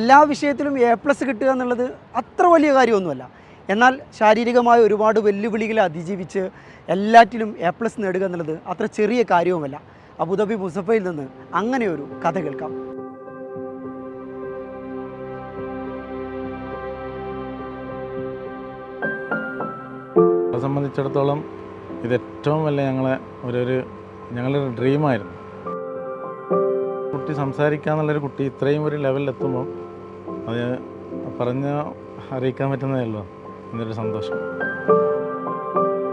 എല്ലാ വിഷയത്തിലും A plus കിട്ടുക എന്നുള്ളത് അത്ര വലിയ കാര്യമൊന്നുമല്ല. എന്നാൽ ശാരീരികമായ ഒരുപാട് വെല്ലുവിളികളെ അതിജീവിച്ച് എല്ലാറ്റിലും എ പ്ലസ് നേടുക എന്നുള്ളത് അത്ര ചെറിയ കാര്യവുമല്ല. അബുദാബി മുസഫയിൽ നിന്ന് അങ്ങനെ ഒരു കഥ കേൾക്കാം. സംബന്ധിച്ചിടത്തോളം ഇത് ഏറ്റവും വലിയ ഞങ്ങളെ ഒരു ഞങ്ങളൊരു ഡ്രീമായിരുന്നു കുട്ടി സംസാരിക്കാന്നുള്ളൊരു കുട്ടി ഇത്രയും ഒരു ലെവലിലെത്തുമ്പോൾ അത് പറഞ്ഞ് അറിയിക്കാൻ പറ്റുന്നതല്ലോ എന്നൊരു സന്തോഷം.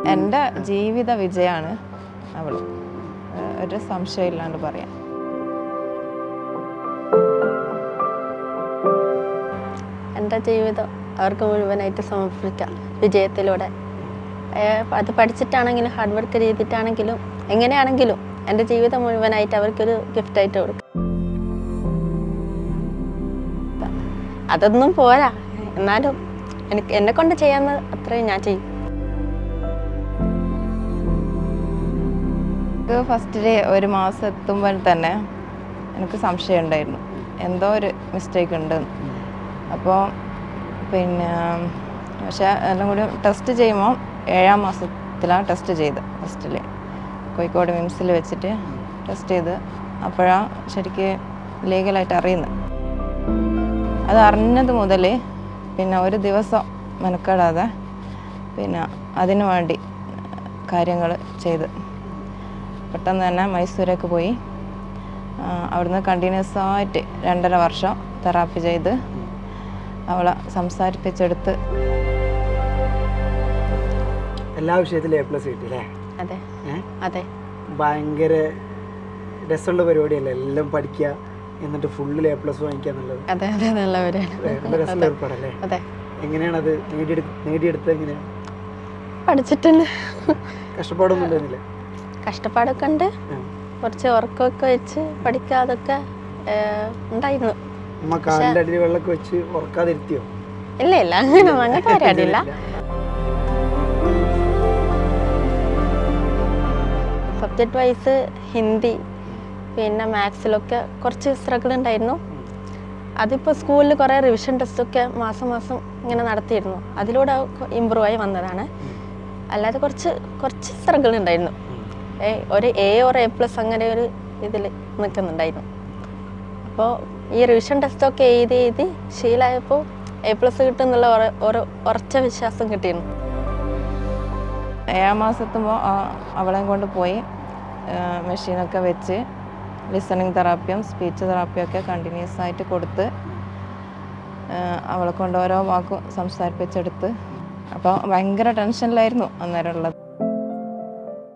എന്റെ ജീവിത വിജയമാണ് അവൾ. ഒരു സംശയമില്ലാണ്ട് പറയാം. എന്റെ ജീവിതം അവർക്ക് മുഴുവനായിട്ട് സമർപ്പിക്കാം വിജയത്തിലൂടെ. അത് പഠിച്ചിട്ടാണെങ്കിലും ഹാർഡ് വർക്ക് ചെയ്തിട്ടാണെങ്കിലും എങ്ങനെയാണെങ്കിലും എന്റെ ജീവിതം മുഴുവനായിട്ട് അവർക്കൊരു ഗിഫ്റ്റായിട്ട് കൊടുക്കും. അതൊന്നും പോരാ. എന്നാലും എനിക്ക് എന്നെ കൊണ്ട് ചെയ്യാവുന്ന അത്രയും ഞാൻ ചെയ്യും. ഫസ്റ്റ് ഡേ ഒരു മാസം എത്തുമ്പോൾ തന്നെ എനിക്ക് സംശയം ഉണ്ടായിരുന്നു. എന്തോ ഒരു മിസ്റ്റേക്ക് ഉണ്ട്. അപ്പോൾ പിന്നെ പക്ഷേ എല്ലാം കൂടി ടെസ്റ്റ് ചെയ്യുമ്പോൾ ഏഴാം മാസത്തിലാണ് ടെസ്റ്റ് ചെയ്ത് ഫസ്റ്റിൽ കോഴിക്കോട് മിംസിൽ വെച്ചിട്ട് ടെസ്റ്റ് ചെയ്ത് അപ്പോഴാണ് ശരിക്ക് ലീഗലായിട്ട് അറിയുന്നത്. അത് അറിഞ്ഞത് മുതൽ പിന്നെ ഒരു ദിവസം മെനക്കെടാതെ പിന്നെ അതിനു വേണ്ടി കാര്യങ്ങൾ ചെയ്ത്. പെട്ടെന്ന് തന്നെ മൈസൂരേക്ക് പോയി. അവിടുന്ന് കണ്ടിന്യൂസ് ആയിട്ട് രണ്ടര വർഷം തെറാപ്പി ചെയ്ത് അവളെ സംസാരിപ്പിച്ചെടുത്ത്. എല്ലാ വിഷയത്തിലും എ പ്ലസ് കിട്ടി അല്ലേ? അതെ? അതെ. ഭയങ്കര രസമുള്ള പരിപാടിയല്ലേ? എല്ലാം പഠിക്കുക എന്നിട്ട് ഫുള്ളിൽ എ പ്ലസ് വാങ്ങിക്കുക എന്നുള്ളത് അതെ അതെ നല്ല രസമുള്ള ഏർപ്പാടല്ലേ? അതെ. എങ്ങനെയാണ് അത് നേടിയെടുത്തത് എങ്ങനെയാണ് പഠിച്ചിട്ടുണ്ട്. കഷ്ടപ്പാടൊന്നും ഉണ്ടായിരുന്നില്ല? കഷ്ടപ്പാടൊക്കെ ഉണ്ട്. കുറച്ച് ഉറക്കമൊക്കെ വെച്ച് പഠിക്കാതൊക്കെ ഉണ്ടായിരുന്നു. അമ്മ കാലിന്റെ അടിയിൽ വെള്ളമൊക്കെ വെച്ച് ഉറക്കാതിരുത്തിയോ? ഇല്ല ഇല്ല. അങ്ങനെ അങ്ങനത്തെ കാര്യമില്ല സബ്ജക്ട് വൈസ് ഹിന്ദി പിന്നെ മാത്സിലൊക്കെ കുറച്ച് സ്ട്രഗിൾ ഉണ്ടായിരുന്നു അതിപ്പോൾ സ്കൂളിൽ കുറേ റിവിഷൻ ടെസ്റ്റൊക്കെ മാസം മാസം ഇങ്ങനെ നടത്തിയിരുന്നു. അതിലൂടെ ഇമ്പ്രൂവ് ആയി വന്നതാണ്. അല്ലാതെ കുറച്ച് കുറച്ച് സ്ട്രഗിൾ ഉണ്ടായിരുന്നു ഒരു എ ഓർ എ പ്ലസ് അങ്ങനെ ഒരു ഇതിൽ നിൽക്കുന്നുണ്ടായിരുന്നു അപ്പോൾ ഈ റിവിഷൻ ടെസ്റ്റൊക്കെ എഴുതി എഴുതി ശീലമായപ്പോൾ എ പ്ലസ് കിട്ടും എന്നുള്ള ഉറ- ഒരു ഉറച്ച വിശ്വാസം കിട്ടിയിരുന്നു. ഏഴാം മാസത്തുമ്പോൾ അവളെ കൊണ്ട് പോയി മെഷീനൊക്കെ വെച്ച് ലിസണിങ് തെറാപ്പിയും സ്പീച്ച് തെറാപ്പിയും ഒക്കെ കണ്ടിന്യൂസ് ആയിട്ട് കൊടുത്ത് അവളെ കൊണ്ട് ഓരോ വാക്കും സംസാരിപ്പിച്ചെടുത്ത്. അപ്പോൾ ഭയങ്കര ടെൻഷനിലായിരുന്നു അന്നേരം ഉള്ളത്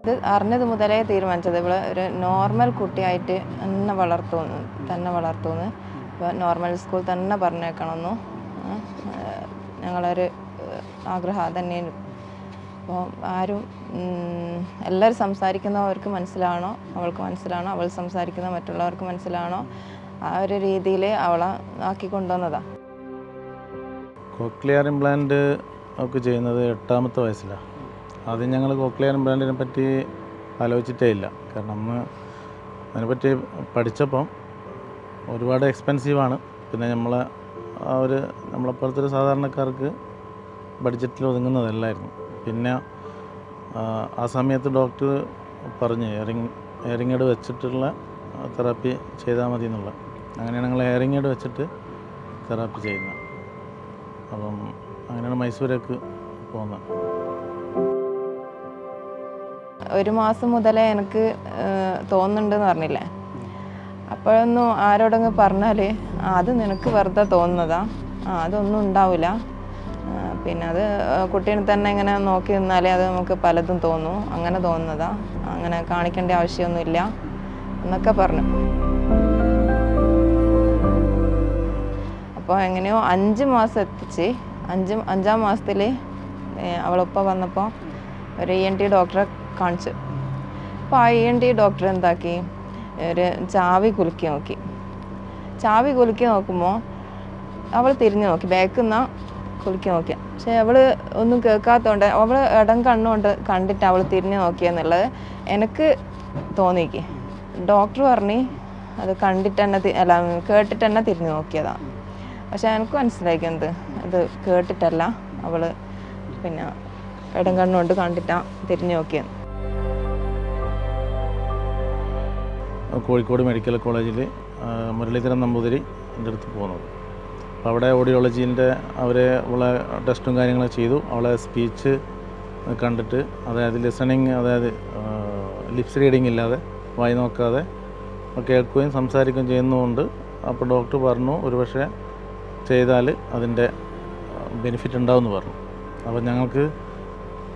ഇത് അറിഞ്ഞത് മുതലേ തീരുമാനിച്ചത്. ഇവൾ ഒരു നോർമൽ കുട്ടിയായിട്ട് തന്നെ വളർത്തുന്നു തന്നെ വളർത്തുന്നു. ഇപ്പോൾ നോർമൽ സ്കൂൾ തന്നെ പറഞ്ഞേക്കണമെന്നു. ഞങ്ങളൊരു ആഗ്രഹം അതന്നെയാണ് അപ്പോൾ ആരും എല്ലാവരും സംസാരിക്കുന്നവർക്ക് മനസ്സിലാണോ? അവൾക്ക് മനസ്സിലാണോ? അവൾ സംസാരിക്കുന്ന മറ്റുള്ളവർക്ക് മനസ്സിലാണോ? ആ ഒരു രീതിയിൽ അവളെ ആക്കി കൊണ്ടുവന്നതാണ് കോക്ലിയർ ഇംപ്ലാന്റ് ഒക്കെ ചെയ്യുന്നത് എട്ടാമത്തെ വയസ്സിലാണ് ആദ്യം ഞങ്ങൾ കോക്ലിയർ ഇംപ്ലാന്റിനെ പറ്റി ആലോചിച്ചിട്ടേ ഇല്ല. കാരണം അന്ന് അതിനെപ്പറ്റി പഠിച്ചപ്പം ഒരുപാട് എക്സ്പെൻസീവാണ് പിന്നെ നമ്മളെ ആ ഒരു നമ്മളെപ്പോലത്തെ ഒരു സാധാരണക്കാർക്ക് ബഡ്ജറ്റിൽ ഒതുങ്ങുന്നതല്ലായിരുന്നു. പിന്നെ ആ, സമയത്ത് ഡോക്ടർ പറഞ്ഞ് എയറിങ് എയ്ഡ് വെച്ചിട്ടുള്ള തെറാപ്പി ചെയ്താൽ മതി എന്നുള്ള. അങ്ങനെയാണ് ഞങ്ങൾ എയറിങ്ങേഡ് വെച്ചിട്ട് തെറാപ്പി ചെയ്യുന്നത് അപ്പം അങ്ങനെയാണ് മൈസൂരേക്ക് പോകുന്നത്. ഒരു മാസം മുതലേ എനിക്ക് തോന്നുന്നുണ്ടെന്ന് പറഞ്ഞില്ലേ? അപ്പോഴൊന്നും ആരോടെങ്കിലും പറഞ്ഞാൽ അത് നിനക്ക് വെറുതെ തോന്നുന്നതാ. അതൊന്നും ഉണ്ടാവില്ല. പിന്നെ അത് കുട്ടീനെ തന്നെ ഇങ്ങനെ നോക്കി നിന്നാലേ അത് നമുക്ക് പലതും തോന്നും. അങ്ങനെ തോന്നുന്നതാ. അങ്ങനെ കാണിക്കേണ്ട ആവശ്യമൊന്നുമില്ല എന്നൊക്കെ പറഞ്ഞു. അപ്പോൾ എങ്ങനെയോ അഞ്ച് മാസം എത്തിച്ച് അഞ്ച് അഞ്ചാം മാസത്തിൽ അവളൊപ്പം വന്നപ്പോൾ ഒരു ഇ എൻ ടി ഡോക്ടറെ കാണിച്ചു. അപ്പോൾ ആ ഇ എൻ ടി ഡോക്ടർ എന്താക്കി? ഒരു ചാവി കുലുക്കി നോക്കി. ചാവി കുലുക്കി നോക്കുമ്പോൾ അവൾ തിരിഞ്ഞു നോക്കി. ബാക്കിൽ നിന്നാ കുലുക്കി നോക്കി പക്ഷെ അവൾ ഒന്നും കേൾക്കാത്തതുകൊണ്ട് അവൾ ഇടം കണ്ണുകൊണ്ട് കണ്ടിട്ട് അവൾ തിരിഞ്ഞു നോക്കിയെന്നുള്ളത് എനിക്ക് തോന്നിക്ക്. ഡോക്ടർ പറഞ്ഞു അത് കണ്ടിട്ട് തന്നെ അല്ല കേട്ടിട്ട് തന്നെ തിരിഞ്ഞു നോക്കിയതാ. പക്ഷെ എനിക്ക് മനസ്സിലായിക്കുന്നത് അത് കേട്ടിട്ടല്ല അവൾ പിന്നെ ഇടം കണ്ണുകൊണ്ട് കണ്ടിട്ടാ തിരിഞ്ഞു നോക്കിയത്. കോഴിക്കോട് മെഡിക്കൽ കോളേജിൽ മുരളീധരൻ നമ്പൂതിരി എന്റെ അടുത്ത് പോകുന്നത് അവിടെ ഓഡിയോളജീന്റെ അവരെ ഉള്ള ടെസ്റ്റും കാര്യങ്ങളും ചെയ്തു. അവളെ സ്പീച്ച് കണ്ടിട്ട് അതായത് ലിസണിങ് അതായത് ലിപ്സ് റീഡിങ് ഇല്ലാതെ വായി നോക്കാതെ കേൾക്കുകയും സംസാരിക്കുകയും ചെയ്യുന്നതുകൊണ്ട് അപ്പോൾ ഡോക്ടർ പറഞ്ഞു ഒരുപക്ഷെ ചെയ്താൽ അതിന്റെ ബെനിഫിറ്റ് ഉണ്ടാവുമെന്ന് പറഞ്ഞു. അപ്പോൾ ഞങ്ങൾക്ക്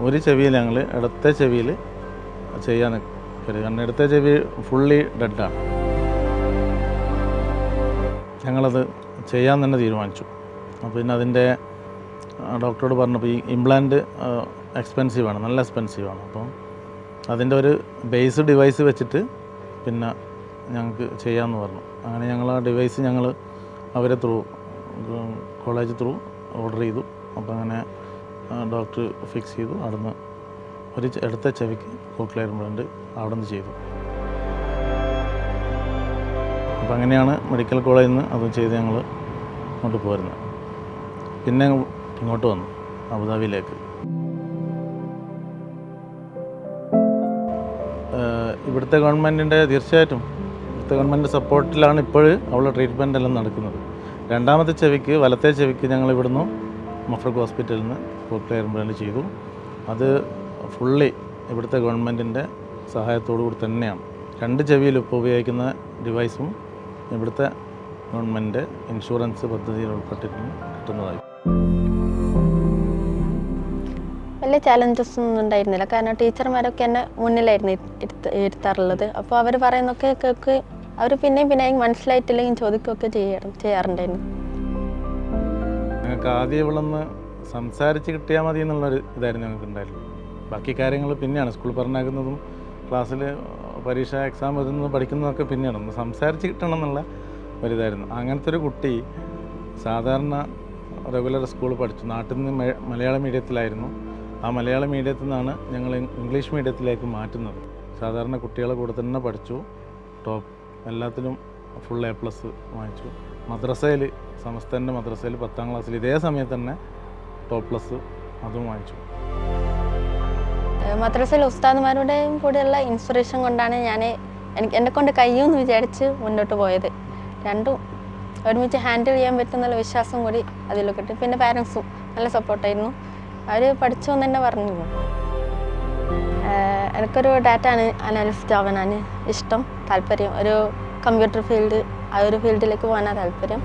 ഒരു ചെവിയിൽ ഞങ്ങൾ ഇടത്തെ ചെവിയിൽ ചെയ്യാൻ കരുതി കാരണം ഇടത്തെ ചെവി ഫുള്ളി ഡെഡാണ് ഞങ്ങളത് ചെയ്യാൻ തന്നെ തീരുമാനിച്ചു. അപ്പോൾ പിന്നെ അതിന്റെ ഡോക്ടറോട് പറഞ്ഞപ്പോൾ ഈ ഇംപ്ലാന്റ് എക്സ്പെൻസീവാണ് നല്ല എക്സ്പെൻസീവാണ് അപ്പോൾ അതിന്റെ ഒരു ബേസ് ഡിവൈസ് വെച്ചിട്ട് പിന്നെ ഞങ്ങൾക്ക് ചെയ്യാമെന്ന് പറഞ്ഞു. അങ്ങനെ ഞങ്ങൾ ആ ഡിവൈസ് ഞങ്ങൾ അവരെ ത്രൂ കോളേജ് ത്രൂ ഓർഡർ ചെയ്തു. അപ്പോൾ അങ്ങനെ ഡോക്ടർ ഫിക്സ് ചെയ്തു. അവിടുന്ന് ഒരു എടുത്ത ചെവിക്ക് കോക്ലിയർ ഇംപ്ലാന്റ് അവിടെ നിന്ന് ചെയ്തു. അപ്പോൾ അങ്ങനെയാണ് മെഡിക്കൽ കോളേജിൽ നിന്ന് അത് ചെയ്ത് ഞങ്ങൾ ഇങ്ങോട്ട് പോരുന്നത്. പിന്നെ ഇങ്ങോട്ട് വന്നു അബുദാബിയിലേക്ക്. ഇവിടുത്തെ ഗവൺമെന്റിന്റെ തീർച്ചയായിട്ടും ഇവിടുത്തെ ഗവൺമെന്റ് സപ്പോർട്ടിലാണ് ഇപ്പോൾ അവളുടെ ട്രീറ്റ്മെന്റ് എല്ലാം നടക്കുന്നത്. രണ്ടാമത്തെ ചെവിക്ക് വലത്തെ ചെവിക്ക് ഞങ്ങൾ ഇവിടുന്ന് മഫ്രക് ഹോസ്പിറ്റലിൽ നിന്ന് ഇംപ്ലാന്റ് ചെയ്തു. അത് ഫുള്ളി ഇവിടുത്തെ ഗവൺമെന്റിന്റെ സഹായത്തോടു കൂടി തന്നെയാണ്. രണ്ട് ചെവിയിൽ ഇപ്പോൾ ഉപയോഗിക്കുന്ന ഡിവൈസും ഇവിടുത്തെ ഗവൺമെന്റ് ഇൻഷുറൻസ് പദ്ധതിയിൽ ഉൾപ്പെട്ടിരുന്നു കിട്ടുന്നതായി. വലിയ ചാലഞ്ചസ് ഒന്നും ഉണ്ടായിരുന്നില്ല. കാരണം ടീച്ചർമാരൊക്കെ എന്നെ മുന്നിലായിരുന്നു ഇരു- ഇരുത്താറുള്ളത്. അപ്പോൾ അവർ പറയുന്നൊക്കെ കേൾക്ക് അവർ പിന്നെയും പിന്നെയും മനസ്സിലായിട്ടില്ലെങ്കിൽ ചോദിക്കുകയൊക്കെ ചെയ്യണം ചെയ്യാറുണ്ടായിരുന്നു. ഞങ്ങൾക്ക് ആദ്യം ഇവളൊന്ന് സംസാരിച്ച് കിട്ടിയാൽ മതി എന്നുള്ളൊരു ഇതായിരുന്നു ഞങ്ങൾക്ക് ഉണ്ടായിരുന്നത് ബാക്കി കാര്യങ്ങൾ പിന്നെയാണ്. സ്കൂൾ പറഞ്ഞാക്കുന്നതും ക്ലാസ്സിൽ പരീക്ഷ എക്സാം വരുന്നത് പഠിക്കുന്നതൊക്കെ പിന്നെയാണ്. ഒന്ന് സംസാരിച്ച് കിട്ടണം എന്നുള്ള ഒരിതായിരുന്നു. അങ്ങനത്തെ ഒരു കുട്ടി സാധാരണ റെഗുലർ സ്കൂൾ പഠിച്ചു. നാട്ടിൽ നിന്ന് മലയാള മീഡിയത്തിലായിരുന്നു ആ മലയാള മീഡിയത്തിൽ നിന്നാണ് ഞങ്ങൾ ഇംഗ്ലീഷ് മീഡിയത്തിലേക്ക് മാറ്റുന്നത്. സാധാരണ കുട്ടികളെ കൂടെ തന്നെ പഠിച്ചു. ടോപ്പ് എല്ലാത്തിലും ഫുൾ എ പ്ലസ് വാങ്ങിച്ചു. മദ്രസയിൽ സംസ്ഥാനന്റെ മദ്രസയിൽ പത്താം ക്ലാസ്സിൽ ഇതേ സമയത്ത് തന്നെ ടോപ്പ് പ്ലസ് അതും വാങ്ങിച്ചു. മദ്രസയിലെ ഉസ്താദുമാരുടെയും കൂടെയുള്ള ഇൻസ്പിറേഷൻ കൊണ്ടാണ് ഞാൻ എനിക്ക് എന്നെ കൊണ്ട് കഴിയുമെന്ന് വിചാരിച്ച് മുന്നോട്ട് പോയത്. രണ്ടും ഒരുമിച്ച് ഹാൻഡിൽ ചെയ്യാൻ പറ്റുന്നുള്ള വിശ്വാസം കൂടി അതിൽ കിട്ടി പിന്നെ പാരൻസും നല്ല സപ്പോർട്ടായിരുന്നു അവർ പഠിച്ചു എന്ന് തന്നെ പറഞ്ഞു. എനിക്കൊരു ഡാറ്റ അനാലിസ്റ്റ് ആവാനാണ് ഇഷ്ടം. താല്പര്യം. ഒരു കമ്പ്യൂട്ടർ ഫീൽഡ് ആ ഒരു ഫീൽഡിലേക്ക് പോകാനാണ് താല്പര്യം.